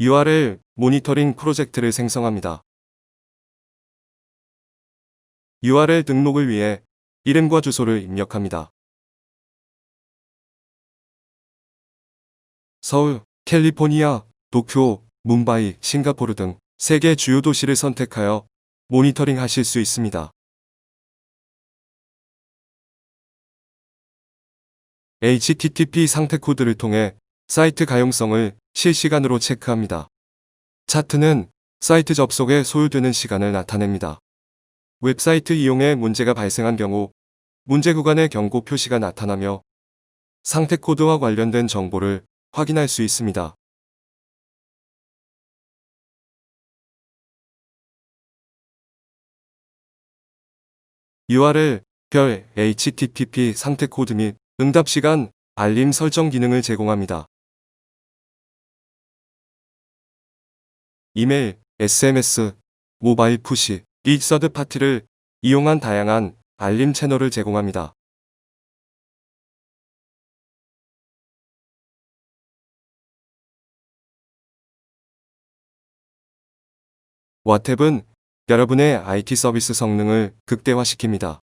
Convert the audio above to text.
URL 모니터링 프로젝트를 생성합니다. URL 등록을 위해 이름과 주소를 입력합니다. 서울, 캘리포니아, 도쿄, 뭄바이, 싱가포르 등 세계 주요 도시를 선택하여 모니터링 하실 수 있습니다. HTTP 상태 코드를 통해 사이트 가용성을 실시간으로 체크합니다. 차트는 사이트 접속에 소요되는 시간을 나타냅니다. 웹사이트 이용에 문제가 발생한 경우 문제 구간의 경고 표시가 나타나며 상태 코드와 관련된 정보를 확인할 수 있습니다. URL, 별, HTTP 상태 코드 및 응답 시간, 알림 설정 기능을 제공합니다. 이메일, SMS, 모바일 푸시, 이 서드 파티를 이용한 다양한 알림 채널을 제공합니다. 와탭은 여러분의 IT 서비스 성능을 극대화시킵니다.